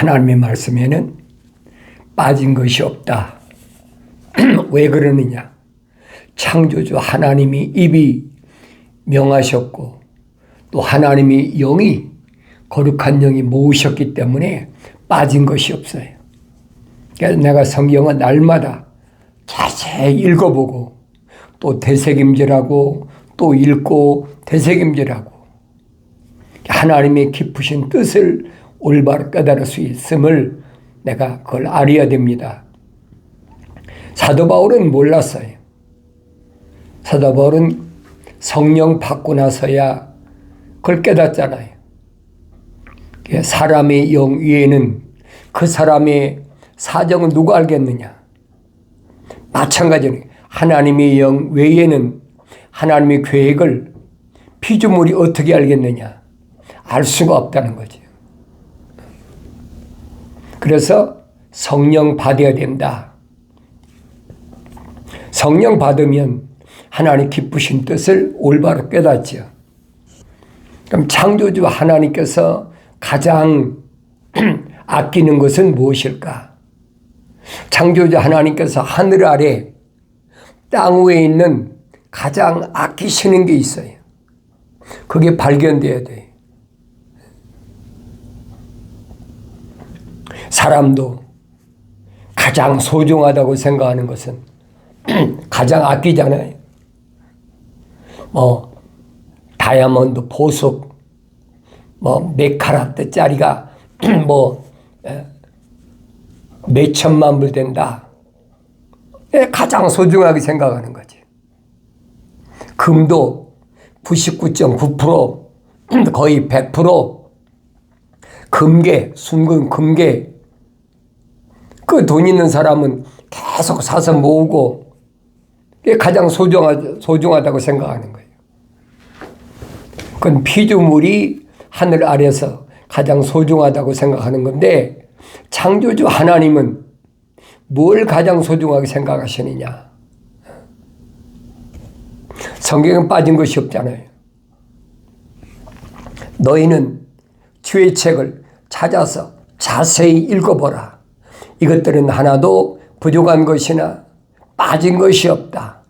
하나님의 말씀에는 빠진 것이 없다. 왜 그러느냐? 창조주 하나님이 입이 명하셨고 또 하나님이 영이 거룩한 영이 모으셨기 때문에 빠진 것이 없어요. 그래서 내가 성경은 날마다 자세히 읽어보고 또 되새김질하고 또 읽고 되새김질하고 하나님의 깊으신 뜻을 올바로 깨달을 수 있음을 내가 그걸 알아야 됩니다. 사도 바울은 몰랐어요. 사도 바울은 성령 받고 나서야 그걸 깨닫잖아요. 사람의 영 위에는 그 사람의 사정은 누가 알겠느냐? 마찬가지로 하나님의 영 외에는 하나님의 계획을 피조물이 어떻게 알겠느냐? 알 수가 없다는 거죠. 그래서 성령 받아야 된다. 성령 받으면 하나님 기쁘신 뜻을 올바로 깨닫죠. 그럼 창조주 하나님께서 가장 아끼는 것은 무엇일까? 창조주 하나님께서 하늘 아래 땅 위에 있는 가장 아끼시는 게 있어요. 그게 발견돼야 돼. 사람도 가장 소중하다고 생각하는 것은 가장 아끼잖아요. 뭐 다이아몬드 보석 뭐몇 카라트 짜리가 뭐 몇 천만 불 된다. 가장 소중하게 생각하는 거지. 금도 99.9% 거의 100% 금괴, 순금 금괴 그 돈 있는 사람은 계속 사서 모으고 가장 소중하, 소중하다고 생각하는 거예요. 그건 피조물이 하늘 아래서 가장 소중하다고 생각하는 건데 창조주 하나님은 뭘 가장 소중하게 생각하시느냐? 성경에 빠진 것이 없잖아요. 너희는 주의 책을 찾아서 자세히 읽어보라. 이것들은 하나도 부족한 것이나 빠진 것이 없다.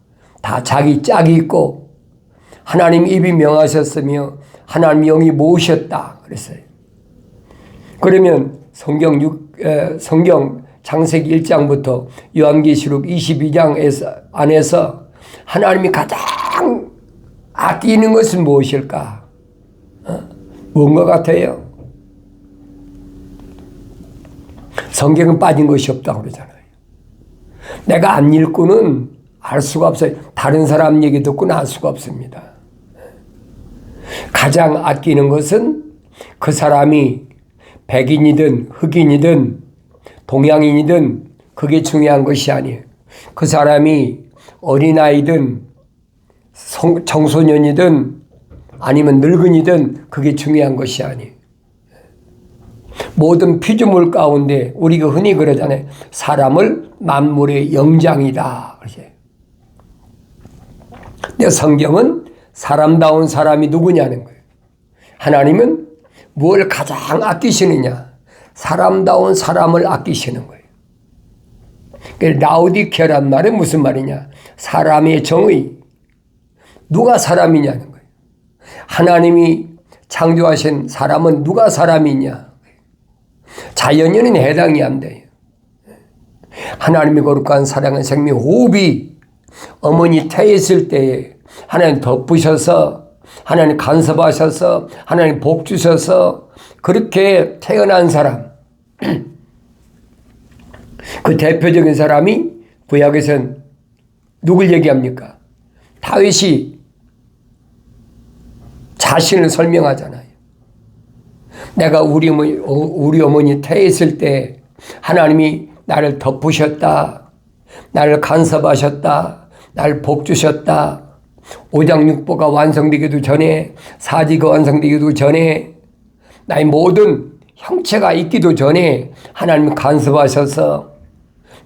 다 자기 짝이 있고 하나님 입이 명하셨으며 하나님 영이 모으셨다. 그랬어요. 그러면 성경 6, 성경 장세기 1장부터 요한계시록 22장에서 안에서 하나님이 가장 아끼는 것은 무엇일까? 어? 뭔가 같아요? 성경은 빠진 것이 없다고 그러잖아요. 내가 안 읽고는 알 수가 없어요. 다른 사람 얘기 듣고는 알 수가 없습니다. 가장 아끼는 것은 그 사람이 백인이든 흑인이든 동양인이든 그게 중요한 것이 아니에요. 그 사람이 어린아이든 청소년이든 아니면 늙은이든 그게 중요한 것이 아니에요. 모든 피조물 가운데 우리가 흔히 그러잖아요. 사람을 만물의 영장이다. 근데 성경은 사람다운 사람이 누구냐는 거예요. 하나님은 무엇을 가장 아끼시느냐? 사람다운 사람을 아끼시는 거예요. 라우디케란 말은 무슨 말이냐? 사람의 정의. 누가 사람이냐는 거예요. 하나님이 창조하신 사람은 누가 사람이냐? 자연인은 해당이 안 돼요. 하나님의 거룩한 사랑은 생명 호흡이 어머니 태했을 때에 하나님 덮으셔서 하나님 간섭하셔서 하나님 복 주셔서 그렇게 태어난 사람 그 대표적인 사람이 구약에선 누굴 얘기합니까? 다윗이 자신을 설명하잖아요. 내가 우리 어머니, 우리 어머니 태했을 때 하나님이 나를 덮으셨다. 나를 간섭하셨다. 나를 복 주셨다. 오장육보가 완성되기도 전에 사지가 완성되기도 전에 나의 모든 형체가 있기도 전에 하나님 간섭하셔서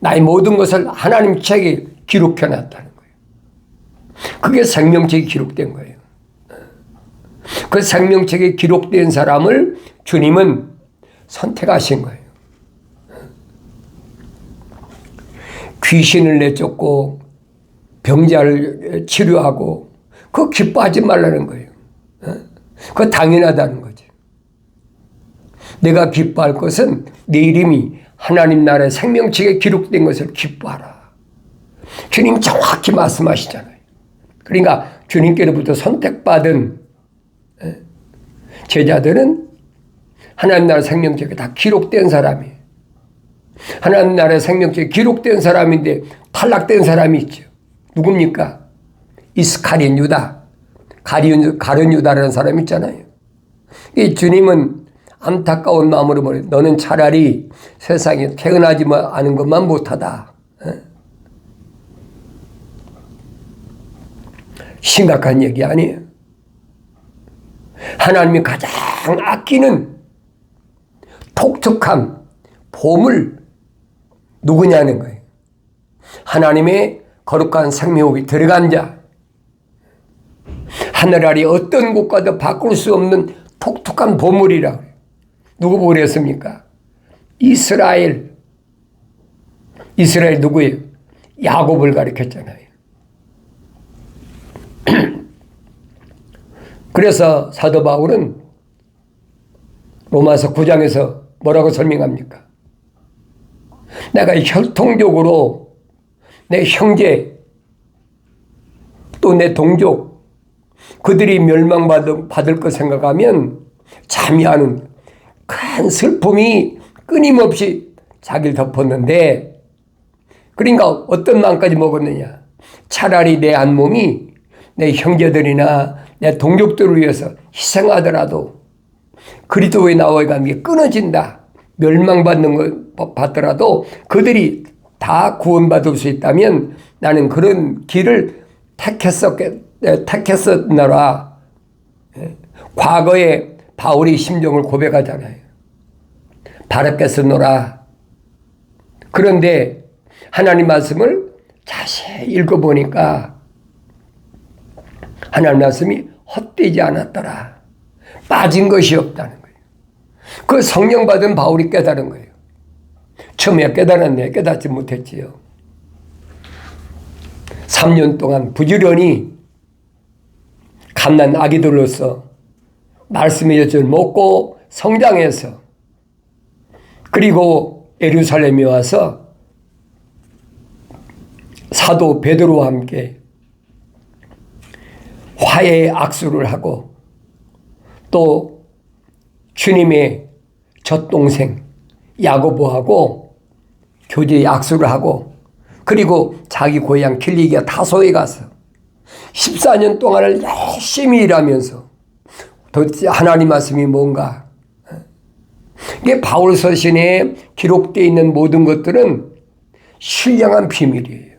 나의 모든 것을 하나님 책에 기록해 놨다는 거예요. 그게 생명책에 기록된 거예요. 그 생명책에 기록된 사람을 주님은 선택하신 거예요. 귀신을 내쫓고 병자를 치료하고 그 기뻐하지 말라는 거예요. 그 당연하다는 거죠. 내가 기뻐할 것은 내 이름이 하나님 나라의 생명책에 기록된 것을 기뻐하라. 주님 정확히 말씀하시잖아요. 그러니까 주님께로부터 선택받은 제자들은 하나님 나라 생명책에 다 기록된 사람이에요. 하나님 나라의 생명책에 기록된 사람인데 탈락된 사람이 있죠. 누굽니까? 이스카린 유다. 가리온, 가련 유다라는 사람 있잖아요. 이 주님은 안타까운 마음으로 말해 너는 차라리 세상에 태어나지 않은 것만 못하다. 심각한 얘기 아니에요. 하나님이 가장 아끼는 독특한 보물 누구냐는 거예요. 하나님의 거룩한 생명이 들어간 자. 하늘 아래 어떤 곳과도 바꿀 수 없는 독특한 보물이라고 해요. 누구 보냈습니까? 이스라엘. 이스라엘 누구예요? 야곱을 가리켰잖아요. 그래서 사도 바울은 로마서 9장에서 뭐라고 설명합니까? 내가 혈통적으로 내 형제 또 내 동족 그들이 멸망받을 것 생각하면 참여하는 큰 슬픔이 끊임없이 자기를 덮었는데 그러니까 어떤 마음까지 먹었느냐 차라리 내 한 몸이 내 형제들이나 내 동족들을 위해서 희생하더라도 그리스도의 나와의 관계 끊어진다. 멸망받는 것 받더라도 그들이 다 구원받을 수 있다면 나는 그런 길을 택했었, 택했었나라. 예. 과거에 바울이 심정을 고백하잖아요. 바랐겠었노라. 그런데 하나님 말씀을 자세히 읽어보니까 하나님 말씀이 헛되지 않았더라. 빠진 것이 없다는 거예요. 그 성령 받은 바울이 깨달은 거예요. 처음에 깨달았네. 깨닫지 못했지요. 3년 동안 부지런히 갓난 아기들로서 말씀의 젖을 먹고 성장해서 그리고 예루살렘에 와서 사도 베드로와 함께 화해의 악수를 하고 또 주님의 젖동생 야고보하고 교제의 악수를 하고 그리고 자기 고향 길리기아 타소에 가서 14년 동안을 열심히 일하면서 도대체 하나님 말씀이 뭔가 이게 바울 서신에 기록되어 있는 모든 것들은 신령한 비밀이에요.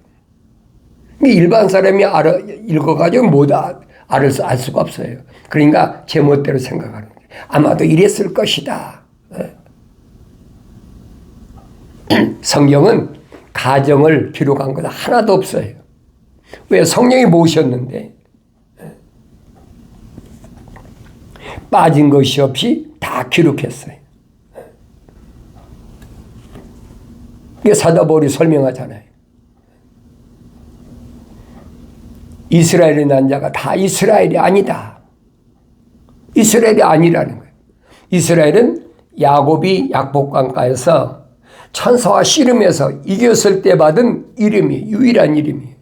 일반 사람이 알아, 읽어가지고 못 알을 알 수가 없어요. 그러니까 제 멋대로 생각하는 거예요. 아마도 이랬을 것이다. 예. 성경은 가정을 기록한 것 하나도 없어요. 왜 성령이 모셨는데 예. 빠진 것이 없이 다 기록했어요. 이게 사도바울이 설명하잖아요. 이스라엘의 난 자가 다 이스라엘이 아니다. 이스라엘이 아니라는 거예요. 이스라엘은 야곱이 약복강가에서 천사와 씨름해서 이겼을 때 받은 이름이 유일한 이름이에요.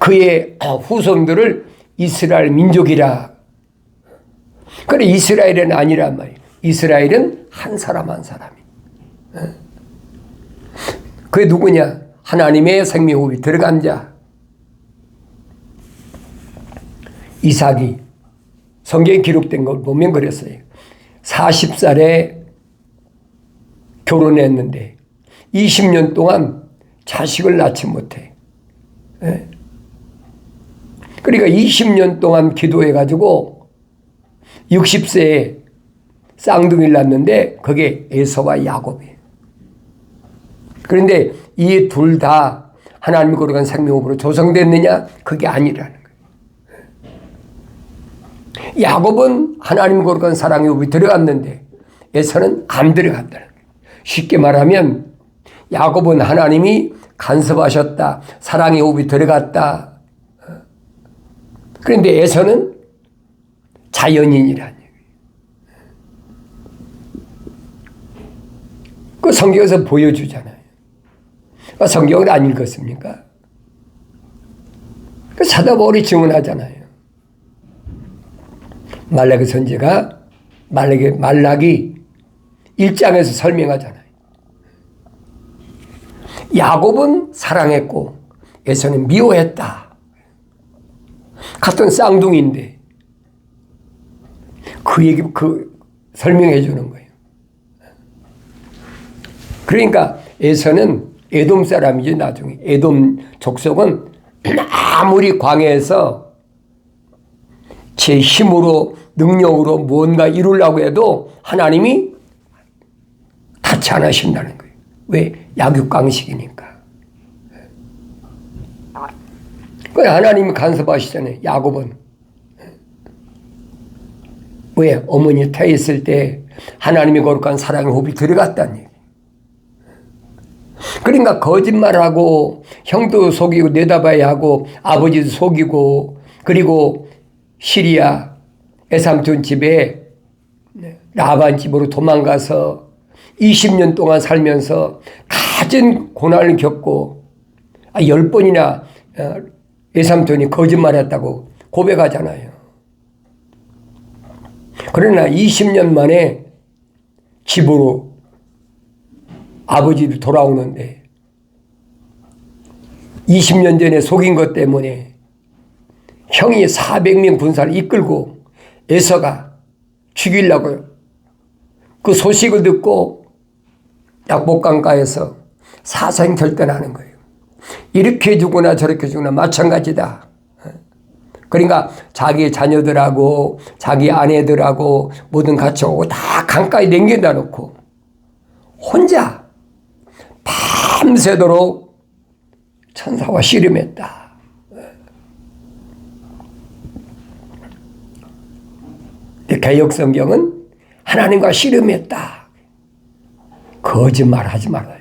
그의 후손들을 이스라엘 민족이라. 그래 이스라엘은 아니란 말이에요. 이스라엘은 한 사람 한 사람이. 그게 누구냐? 하나님의 생명호흡이 들어간 자. 이삭이 성경에 기록된 걸 보면 그랬어요. 40살에 결혼했는데 20년 동안 자식을 낳지 못해. 예. 그러니까 20년 동안 기도해가지고 60세에 쌍둥이를 낳는데 그게 에서와 야곱이에요. 그런데 이 둘 다 하나님의 거룩한 생명으로 조성됐느냐? 그게 아니라는 야곱은 하나님 거룩한 읍이 들어갔는데 에서는 안 들어갔다는 거예요. 쉽게 말하면 야곱은 하나님이 간섭하셨다. 사랑의 호흡이 들어갔다. 그런데 에서는 자연인이라는. 그 성경에서 보여주잖아요. 그 성경을 안 읽었습니까? 그 사다바울이 증언하잖아요. 말라기 선제가 말라기, 말라기 1장에서 설명하잖아요. 야곱은 사랑했고 에서는 미워했다. 같은 쌍둥이인데 그 얘기 그 설명해 주는 거예요. 그러니까 에서는 에돔 사람이지 나중에 에돔 족속은 아무리 광해에서 제 힘으로 능력으로 무언가 이루려고 해도 하나님이 닿지 않으신다는 거예요. 왜? 약육강식이니까. 그 하나님이 간섭하시잖아요. 야곱은. 왜? 어머니 태했을 때 하나님이 거룩한 사랑의 호흡이 들어갔다는. 그러니까 거짓말하고 형도 속이고 내다봐야 하고 아버지도 속이고 그리고 시리아 에삼촌 집에 라반 집으로 도망가서 20년 동안 살면서 가진 고난을 겪고 아, 열 번이나 에삼촌이 거짓말했다고 고백하잖아요. 그러나 20년 만에 집으로 아버지도 돌아오는데 20년 전에 속인 것 때문에 형이 400명 군사를 이끌고 에서가 죽이려고 그 소식을 듣고 약복강가에서 사생결단하는 거예요. 이렇게 죽거나 저렇게 죽거나 마찬가지다. 그러니까 자기 자녀들하고 자기 아내들하고 모든 같이 오고 다 강가에 남겨다 놓고 혼자 밤새도록 천사와 씨름했다. 개혁 성경은 하나님과 씨름했다. 거짓말 하지 말아요.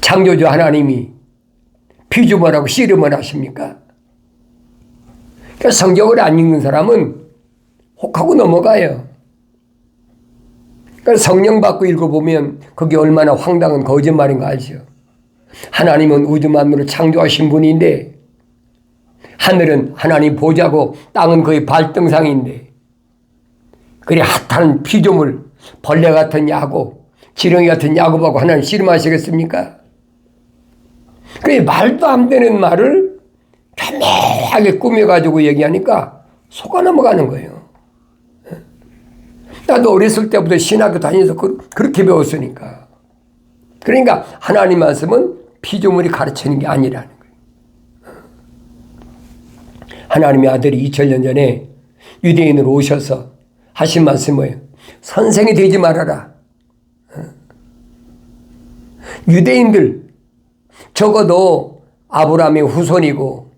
창조주 하나님이 피조물하고 씨름을 하십니까? 그러니까 성경을 안 읽는 사람은 혹하고 넘어가요. 그러니까 성령 받고 읽어보면 그게 얼마나 황당한 거짓말인 거 알죠? 하나님은 우주 만물을 창조하신 분인데 하늘은 하나님 보자고 땅은 그의 발등상인데 그리 핫한 피조물 벌레 같은 야곱 지렁이 같은 야곱하고 하나님 씨름하시겠습니까? 그 말도 안 되는 말을 교묘하게 꾸며가지고 얘기하니까 속아 넘어가는 거예요. 나도 어렸을 때부터 신학교 다니면서 그, 그렇게 배웠으니까. 그러니까 하나님 말씀은 피조물이 가르치는 게 아니라는 거예요. 하나님의 아들이 2000년 전에 유대인으로 오셔서 하신 말씀 뭐예요? 선생이 되지 말아라. 유대인들 적어도 아브라함의 후손이고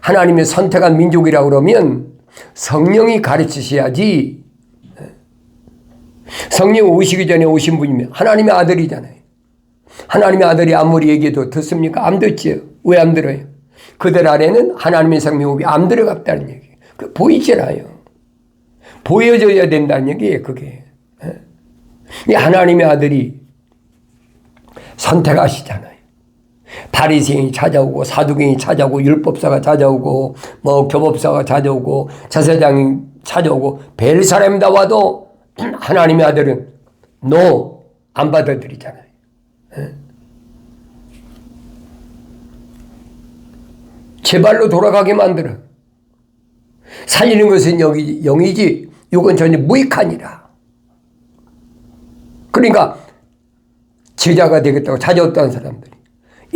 하나님의 선택한 민족이라고 그러면 성령이 가르치셔야지 성령 오시기 전에 오신 분이면 하나님의 아들이잖아요. 하나님의 아들이 아무리 얘기해도 듣습니까? 안 듣지요. 왜 안 들어요? 그들 안에는 하나님의 생명이 안 들어갔다는 얘기. 그 보이잖아요. 보여져야 된다는 얘기예요, 그게. 이 하나님의 아들이 선택하시잖아요. 바리새인이 찾아오고 사두개인이 찾아오고 율법사가 찾아오고 뭐 교법사가 찾아오고 제사장이 찾아오고 벨 사람이 나와도 하나님의 아들은 노 안 받아들이잖아요. 제 발로 돌아가게 만들어. 살리는 것은 영이지, 영이지 육은 전혀 무익하니라. 그러니까 제자가 되겠다고 찾아왔다는 사람들이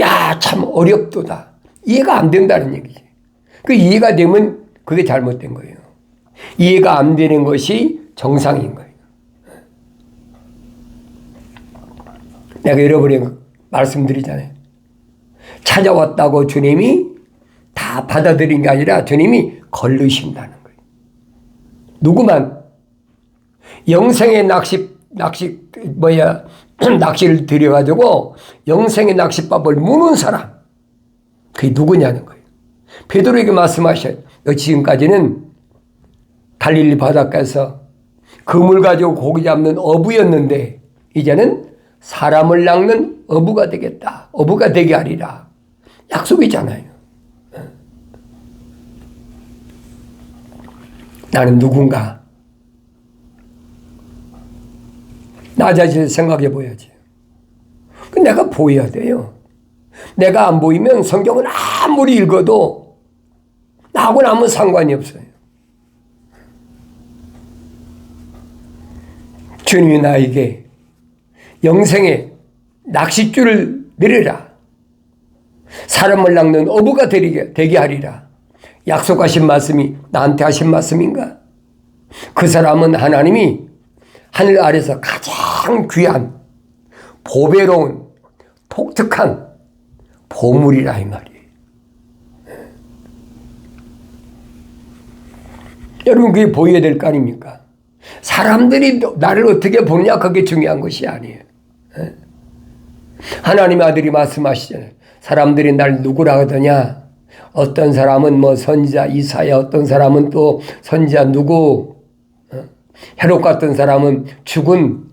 야 참 어렵도다. 이해가 안 된다는 얘기지. 그 이해가 되면 그게 잘못된 거예요. 이해가 안 되는 것이 정상인 거예요. 내가 여러분에게 말씀드리잖아요. 찾아왔다고 주님이 다 받아들인 게 아니라 주님이 걸르신다는 거예요. 누구만 영생의 낚시 낚시 뭐야 낚시를 들여가지고 영생의 낚시밥을 무는 사람. 그게 누구냐는 거예요. 베드로에게 말씀하셔요. 너 지금까지는 갈릴리 바닷가에서 그물 가지고 고기 잡는 어부였는데 이제는 사람을 낚는 어부가 되겠다. 어부가 되게 하리라. 약속이잖아요. 나는 누군가 나 자신을 생각해 보야지. 그 내가 보여야 돼요. 내가 안 보이면 성경을 아무리 읽어도 나하고는 아무 상관이 없어요. 주님이 나에게 영생의 낚싯줄을 내려라. 사람을 낚는 어부가 되게, 되게 하리라. 약속하신 말씀이 나한테 하신 말씀인가? 그 사람은 하나님이 하늘 아래서 가장 귀한 보배로운 독특한 보물이라 이 말이에요. 여러분 그게 보여야 될 거 아닙니까? 사람들이 나를 어떻게 보느냐 그게 중요한 것이 아니에요. 하나님의 아들이 말씀하시잖아요. 사람들이 날 누구라 하더냐? 어떤 사람은 뭐 선지자 이사야, 어떤 사람은 또 선지자 누구, 헤롯 같은 사람은 죽은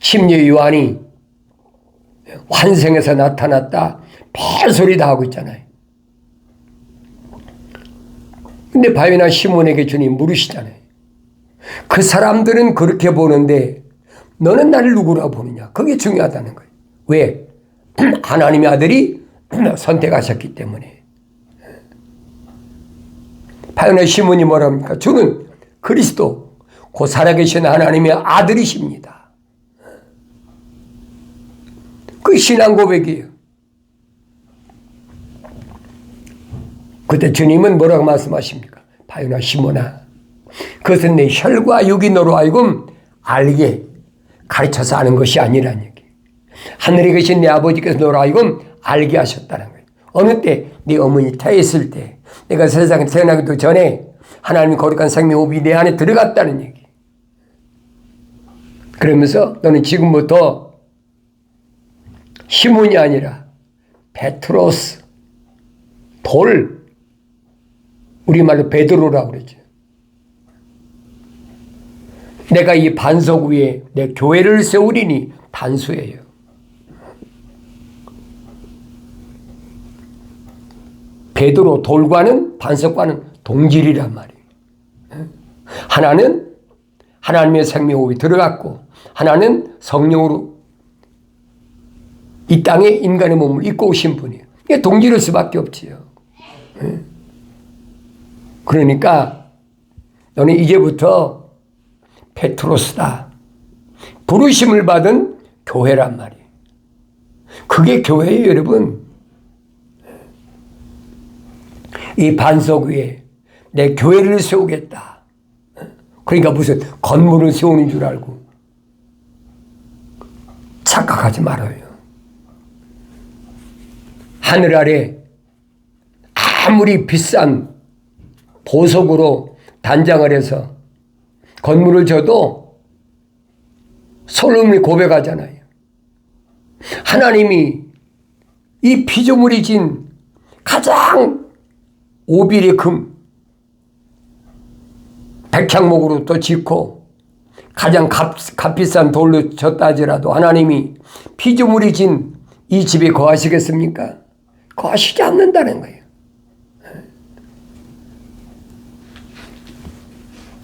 침례 요한이 환생에서 나타났다. 별소리 다 하고 있잖아요. 근데 바위나 시몬에게 주님 물으시잖아요. 그 사람들은 그렇게 보는데 너는 나를 누구라 보느냐? 그게 중요하다는 거예요. 왜? 하나님의 아들이 선택하셨기 때문에. 시몬이 뭐라 합니까? 주는 그리스도, 곧 살아계신 하나님의 아들이십니다. 그 신앙 고백이에요. 그때 주님은 뭐라고 말씀하십니까? 바요나 시모나 그것은 내 혈과 육이 너로 하여금 알게 가르쳐서 아는 것이 아니라는 얘기. 하늘에 계신 내 아버지께서 너로 하여금 알게 하셨다는 거예요. 어느 때 네 어머니 태했을 때 내가 세상에 태어나기도 전에 하나님의 거룩한 생명 호흡이 내 안에 들어갔다는 얘기. 그러면서 너는 지금부터 시몬이 아니라 페트로스 돌 우리말로 베드로라고 그러죠. 내가 이 반석 위에 내 교회를 세우리니 단수예요. 베드로 돌과는 반석과는 동질이란 말이에요. 하나는 하나님의 생명호흡이 들어갔고 하나는 성령으로 이 땅에 인간의 몸을 입고 오신 분이에요. 이게 동질일 수밖에 없지요. 그러니까 너는 이제부터 페트로스다. 부르심을 받은 교회란 말이에요. 그게 교회예요, 여러분. 이 반석 위에 내 교회를 세우겠다. 그러니까 무슨 건물을 세우는 줄 알고 착각하지 말아요. 하늘 아래 아무리 비싼 보석으로 단장을 해서 건물을 줘도 솔로몬이 고백하잖아요. 하나님이 이 피조물이 진 가장 오빌의 금, 백향목으로 또 짓고 가장 값, 값비싼 돌로 졌다지라도 하나님이 피조물이 진 이 집에 거하시겠습니까? 거하시지 않는다는 거예요.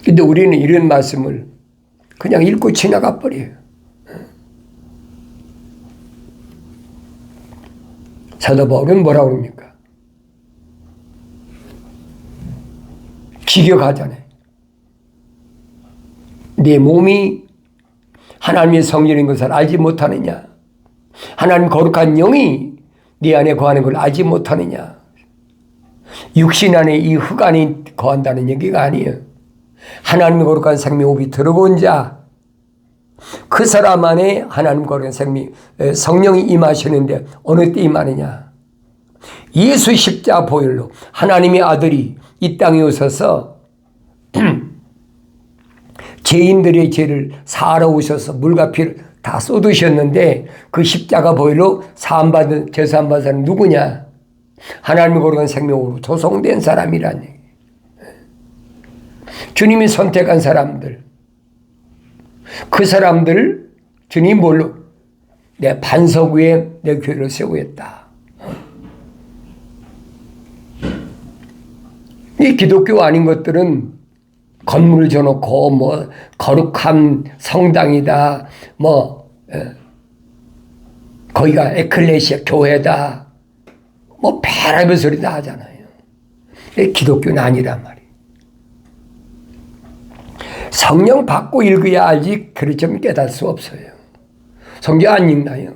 근데 우리는 이런 말씀을 그냥 읽고 지나가 버려요. 사도 바울은 뭐라고 그럽니까? 기격하잖아요. 내 몸이 하나님의 성전인 것을 알지 못하느냐? 하나님 거룩한 영이 네 안에 거하는 걸 알지 못하느냐? 육신 안에 이흙 안에 거한다는 얘기가 아니에요. 하나님의 거룩한 생명호흡이 들어본 자, 그 사람 안에 하나님 거룩한 생명, 성령이 임하시는데 어느 때 임하느냐? 예수 십자 보혈로 하나님의 아들이 이 땅에 오셔서 죄인들의 죄를 사하러 오셔서 물과 피를 다 쏟으셨는데 그 십자가 보혈로 사함받은 제사함받은 사람 누구냐? 하나님이 거룩한 생명으로 조성된 사람이라니. 주님이 선택한 사람들. 그 사람들 주님 뭘로 내 반석 위에 내 교회를 세우겠다. 이 기독교 아닌 것들은 건물을 줘놓고 뭐 거룩한 성당이다 뭐 예. 거기가 에클레시아 교회다 뭐 별의별 소리 다 하잖아요. 기독교는 아니란 말이에요. 성령 받고 읽어야 알지 그렇지만 깨달을 수 없어요. 성경 안 읽나요?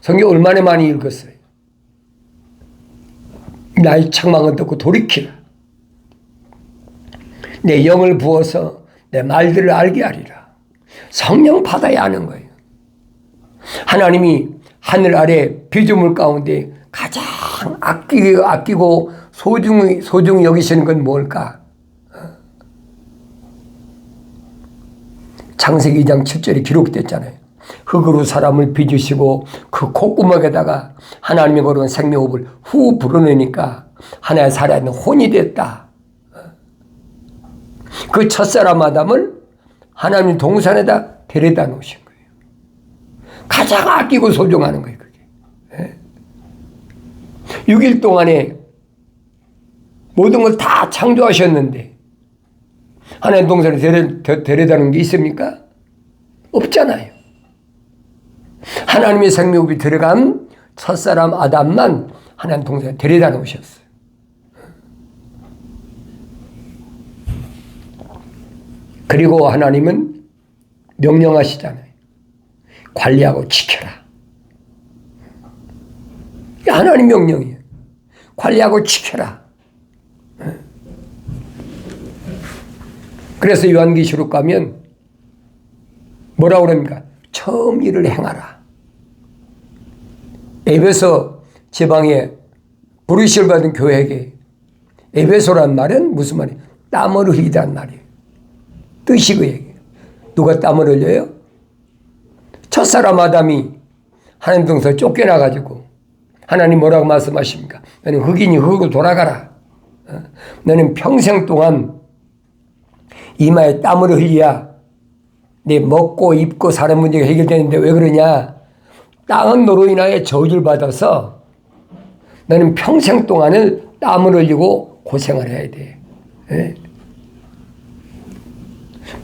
성경 얼마나 많이 읽었어요? 나의 책망을 듣고 돌이키라. 내 영을 부어서 내 말들을 알게 하리라. 성령 받아야 하는 거예요. 하나님이 하늘 아래 피조물 가운데 가장 아끼고, 아끼고 소중히, 소중히 여기시는 건 뭘까? 창세기 2장 7절에 기록됐잖아요. 흙으로 사람을 빚으시고 그 콧구멍에다가 하나님의 거룩한 생명호흡을 후 불어내니까 하나의 살아있는 혼이 됐다. 그 첫사람 아담을 하나님 동산에다 데려다 놓으신 거예요. 가장 아끼고 소중하는 거예요, 그게. 6일 예? 동안에 모든 걸 다 창조하셨는데 하나님 동산에 데려, 데려다 놓은 게 있습니까? 없잖아요. 하나님의 생명이 들어간 첫사람 아담만 하나님 동산에 데려다 놓으셨어요. 그리고 하나님은 명령하시잖아요. 관리하고 지켜라. 하나님 명령이에요. 관리하고 지켜라. 그래서 요한기시록 가면 뭐라고 그럽니까? 처음 일을 행하라. 에베소 지방에 부르시를 받은 교회에게 에베소란 말은 무슨 말이에요? 땀을 흘리란 말이에요. 뜻이 그 얘기예요. 누가 땀을 흘려요? 첫사람 아담이 하나님 동서 쫓겨나가지고 하나님 뭐라고 말씀하십니까? 너는 흑인이 흑으로 돌아가라. 어? 너는 평생 동안 이마에 땀을 흘려야 내 먹고 입고 사는 문제가 해결되는데 왜 그러냐? 땅은 너로 인하여 저주를 받아서 너는 평생 동안을 땀을 흘리고 고생을 해야 돼. 예?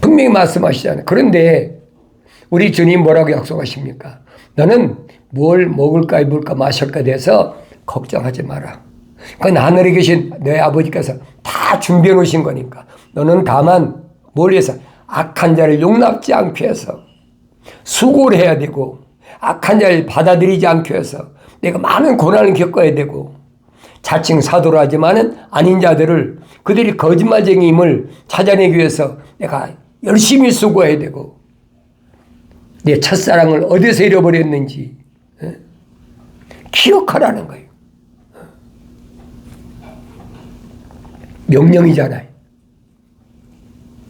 분명히 말씀하시잖아요. 그런데 우리 주님 뭐라고 약속하십니까? 너는 뭘 먹을까 입을까 마실까 돼서 걱정하지 마라. 그건 하늘에 계신 내 아버지께서 다 준비해 놓으신 거니까. 너는 다만 뭘 위해서 악한 자를 용납지 않게 해서 수고를 해야 되고 악한 자를 받아들이지 않게 해서 내가 많은 고난을 겪어야 되고 자칭 사도라 하지만은 아닌 자들을 그들이 거짓말쟁이임을 찾아내기 위해서 내가 열심히 수고해야 되고 내 첫사랑을 어디서 잃어버렸는지 기억하라는 거예요. 명령이잖아요.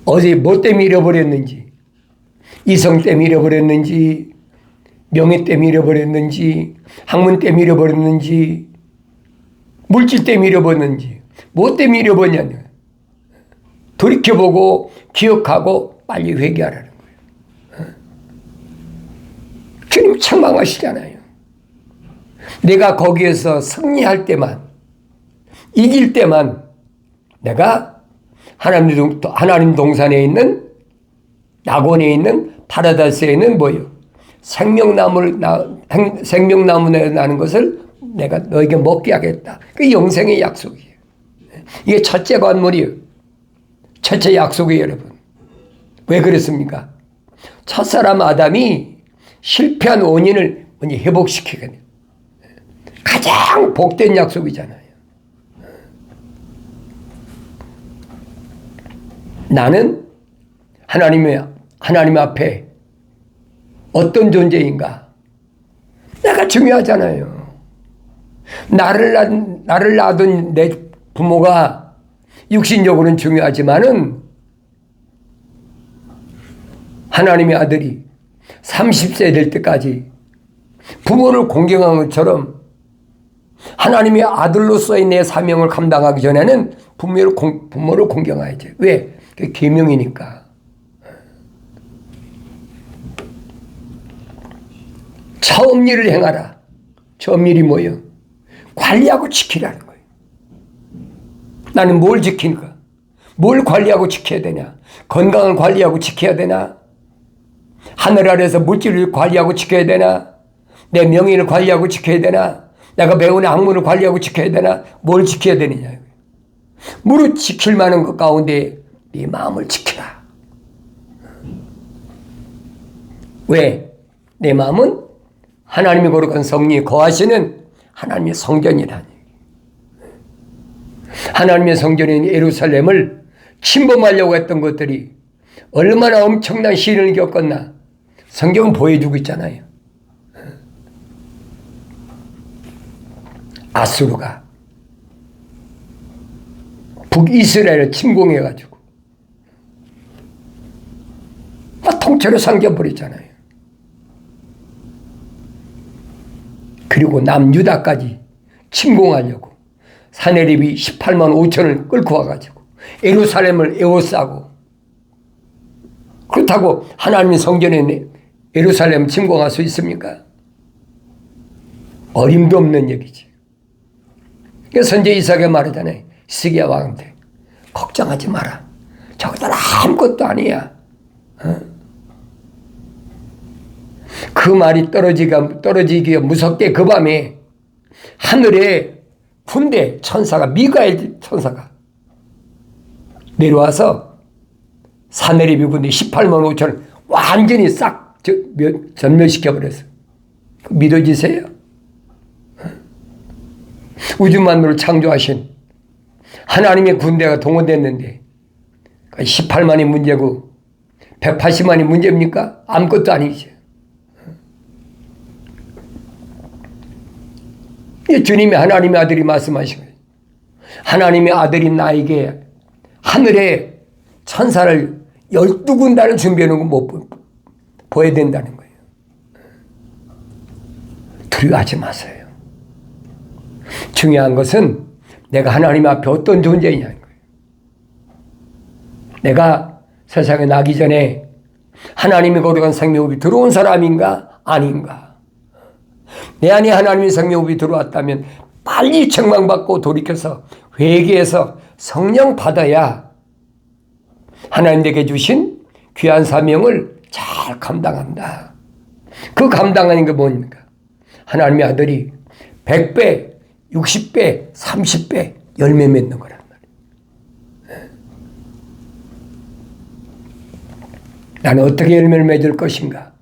어디 뭐 때문에 잃어버렸는지, 이성 때문에 잃어버렸는지, 명예 때문에 잃어버렸는지, 학문 때문에 잃어버렸는지, 물질 때문에 잃어버렸는지, 뭐 때문에 잃어버렸냐. 돌이켜보고 기억하고 빨리 회개하라는 거예요. 주님 책망하시잖아요. 내가 거기에서 승리할 때만, 이길 때만 내가 하나님, 하나님 동산에 있는 낙원에 있는 파라다스에 있는 뭐요? 생명나무를, 생명나무에 나는 것을 내가 너에게 먹게 하겠다. 그 영생의 약속이에요. 이게 첫째 관문이에요. 첫째 약속이에요, 여러분. 왜 그랬습니까? 첫사람 아담이 실패한 원인을 회복시키거든요. 가장 복된 약속이잖아요. 나는 하나님의, 하나님 앞에 어떤 존재인가? 내가 중요하잖아요. 나를, 낳, 나를 낳은 내 부모가 육신적으로는 중요하지만은 하나님의 아들이 30세 될 때까지 부모를 공경한 것처럼 하나님의 아들로서의 내 사명을 감당하기 전에는 부모를, 공, 부모를 공경해야지. 왜? 그게 계명이니까. 처음 일을 행하라. 처음 일이 뭐예요? 관리하고 지키라는. 나는 뭘 지키는가? 뭘 관리하고 지켜야 되냐? 건강을 관리하고 지켜야 되나? 하늘 아래서 물질을 관리하고 지켜야 되나? 내 명예를 관리하고 지켜야 되나? 내가 배운 학문을 관리하고 지켜야 되나? 뭘 지켜야 되느냐? 무릇 지킬 만한 것 가운데 네 마음을 지켜라. 왜? 내 마음은 하나님이 거룩한 성령이 거하시는 하나님의 성전이라니. 하나님의 성전인 예루살렘을 침범하려고 했던 것들이 얼마나 엄청난 시련을 겪었나 성경은 보여주고 있잖아요. 아수르가 북이스라엘을 침공해가지고 막 통째로 삼겨버렸잖아요. 그리고 남유다까지 침공하려고 사내립이 18만 5천을 끌고 와가지고 예루살렘을 에워싸고 그렇다고 하나님의 성전에 예루살렘 침공할 수 있습니까? 어림도 없는 얘기지. 그래서 선제 이삭이 말하잖아요. 시기야 왕한테 걱정하지 마라. 저것들 아무것도 아니야. 어? 그 말이 떨어지기가, 떨어지기가 무섭게 그 밤에 하늘에 군대 천사가 미가엘 천사가 내려와서 사내리비 군대 18만 5천 완전히 싹 전멸시켜 버렸어. 믿어지세요? 우주 만물을 창조하신 하나님의 군대가 동원됐는데 18만이 문제고 180만이 문제입니까? 아무것도 아니죠. 주님의 하나님의 아들이 말씀하신 거예요. 하나님의 아들이 나에게 하늘에 천사를 열두 군단을 놓은 거못 보여야 된다는 거예요. 두려워하지 마세요. 중요한 것은 내가 하나님 앞에 어떤 존재이냐는 거예요. 내가 세상에 나기 전에 하나님의 거룩한 생명이 들어온 사람인가 아닌가. 내 안에 하나님의 생명이 들어왔다면 빨리 책망받고 돌이켜서 회개해서 성령 받아야 하나님에게 주신 귀한 사명을 잘 감당한다. 그 감당하는 게 뭡니까? 하나님의 아들이 100배, 60배, 30배 열매 맺는 거란 말이에요. 나는 어떻게 열매를 맺을 것인가?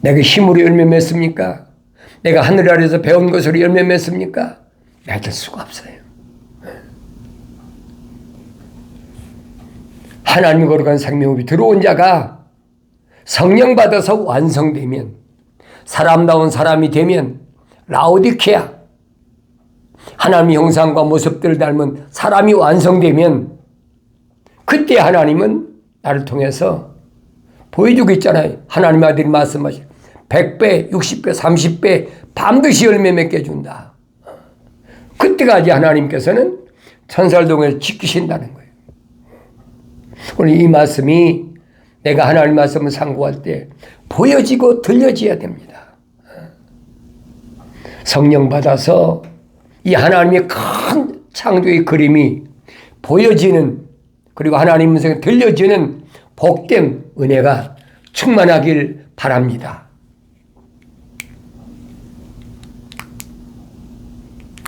내가 힘으로 열매 맺습니까? 내가 하늘 아래서 배운 것으로 열매 맺습니까? 맺을 수가 없어요. 하나님의 거룩한 생명이 들어온 자가 성령 받아서 완성되면 사람다운 사람이 되면 라오디케아 하나님의 형상과 모습들을 닮은 사람이 완성되면 그때 하나님은 나를 통해서 보여주고 있잖아요. 하나님의 아들이 말씀하신 100배, 60배, 30배 반드시 열매 맺게 준다. 그때까지 하나님께서는 천살동을 지키신다는 거예요. 오늘 이 말씀이 내가 하나님 말씀을 상고할 때 보여지고 들려져야 됩니다. 성령 받아서 이 하나님의 큰 창조의 그림이 보여지는 그리고 하나님 음성이 들려지는 복된 은혜가 충만하길 바랍니다.